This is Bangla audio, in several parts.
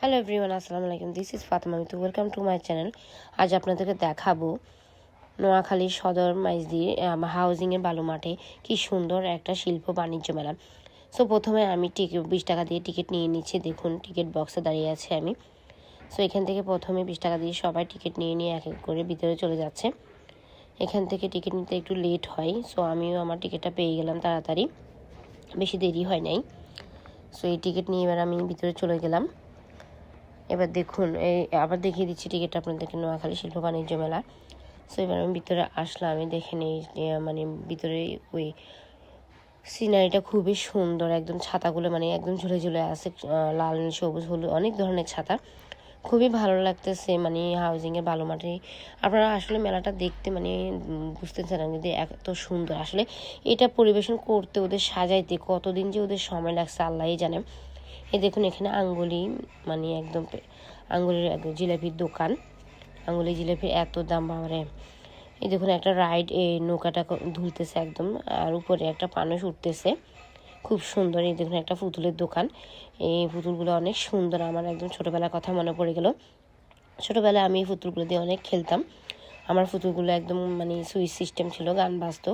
হ্যালো এভরিওয়ান আসসালামু আলাইকুম। This is Fatema Mitu welcome to my channel আজ আপনাদেরকে দেখাবো নোয়াখালী সদর মাইজদি হাউজিংয়ের বালু মাঠে কি সুন্দর একটা শিল্প বাণিজ্য মেলা। সো প্রথমে আমি টিকিট বিশ টাকা দিয়ে টিকিট নিয়ে নিচ্ছি। দেখুন টিকিট বক্সে দাঁড়িয়ে আছে আমি। সো এখান থেকে প্রথমে বিশ টাকা দিয়ে সবাই টিকিট নিয়ে নিয়ে এক এক করে ভিতরে চলে যাচ্ছে। এখান থেকে টিকিট নিতে একটু লেট হয়। সো আমিও আমার টিকিটটা পেয়ে গেলাম তাড়াতাড়ি। বেশি দেরি হয় নাই। সো এই টিকিট নিয়ে এবার আমি ভিতরে চলে গেলাম। এবার দেখুন, এই আবার দেখিয়ে দিচ্ছি টিকিটটা আপনাদেরকে নোয়াখালী শিল্প বাণিজ্য মেলা। সো এবার আমি ভিতরে আসলাম, আমি দেখে নিই মানে ভিতরে ওই সিনারিটা খুবই সুন্দর, একদম ছাতাগুলো মানে একদম ঝুলে ঝুলে আছে লাল, সবুজ, হলুদ, অনেক ধরনের ছাতা। খুবই ভালো লাগতেছে মানে হাউজিংয়ের ভালো মাঠে। আপনারা আসলে মেলাটা দেখতে মানে বুঝতেছেন না যদি এত সুন্দর। আসলে এটা পরিবেশন করতে ওদের সাজাইতে কতদিন যে ওদের সময় লাগছে, আল্লাহই জানে। এই দেখুন, এখানে আঙ্গুলি মানে একদম আঙ্গুলির একদম জিলাপির দোকান। আঙ্গুলি জিলাপির এত দাম, বাবারে। এই দেখুন, একটা রাইড এই নৌকাটা ধুলতেছে একদম, আর উপরে একটা মানুষ উঠতেছে। খুব সুন্দর, এই দেখুন, একটা পুতুলের দোকান। এই পুতুলগুলো অনেক সুন্দর, আমার একদম ছোটোবেলার কথা মনে পড়ে গেল। ছোটোবেলায় আমি এই পুতুলগুলো দিয়ে অনেক খেলতাম। আমার পুতুলগুলো একদম মানে সুইচ সিস্টেম ছিল, গান বাজতো।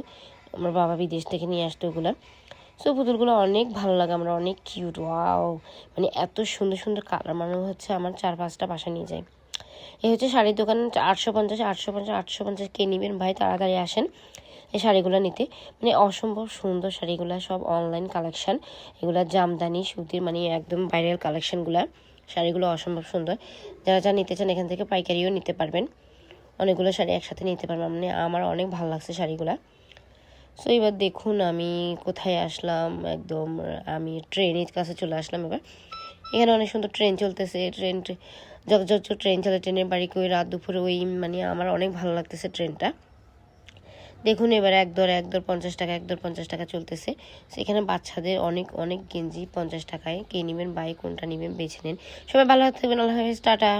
আমার বাবা বিদেশ থেকে নিয়ে আসতো ওগুলো। সো পুতুলগুলো অনেক ভালো লাগে, আমরা অনেক কিউট ওয়াও মানে এত সুন্দর সুন্দর কালার মানে হচ্ছে আমার চার পাঁচটা বাসা নিয়ে যায়। এই হচ্ছে শাড়ির দোকান, আটশো পঞ্চাশ আটশো পঞ্চাশ আটশো পঞ্চাশ, কে নেবেন ভাই, তাড়াতাড়ি আসেন। এই শাড়িগুলো নিতে। মানে অসম্ভব সুন্দর শাড়িগুলো, সব অনলাইন কালেকশন এগুলো জামদানি, সুতির মানে একদম ভাইরাল কালেকশনগুলো শাড়িগুলো অসম্ভব সুন্দর। যারা যা নিতে চান, এখান থেকে পাইকারিও নিতে পারবেন। অনেকগুলো শাড়ি একসাথে নিতে পারবেন। মানে আমার অনেক ভালো লাগছে শাড়িগুলো। সো এবার দেখুন আমি কোথায় আসলাম, একদম, আমি ট্রেনের কাছে চলে আসলাম এবার। এখানে অনেক সুন্দর ট্রেন চলতেছে ট্রেন যত ট্রেন চলে ট্রেনের বাড়ি কই, রাত দুপুরে ওই মানে আমার অনেক ভালো লাগতেছে ট্রেনটা দেখুন এবার এক দর এক দর পঞ্চাশ টাকা, এক দর পঞ্চাশ টাকা চলতেছে। সেখানে বাচ্চাদের অনেক অনেক গেঞ্জি পঞ্চাশ টাকায়। কে নেবেন, বাই কোনটা নেবেন, বেছে নেন। সবাই ভালো থাকবেন, আল্লাহ হাফিজ, টাটা।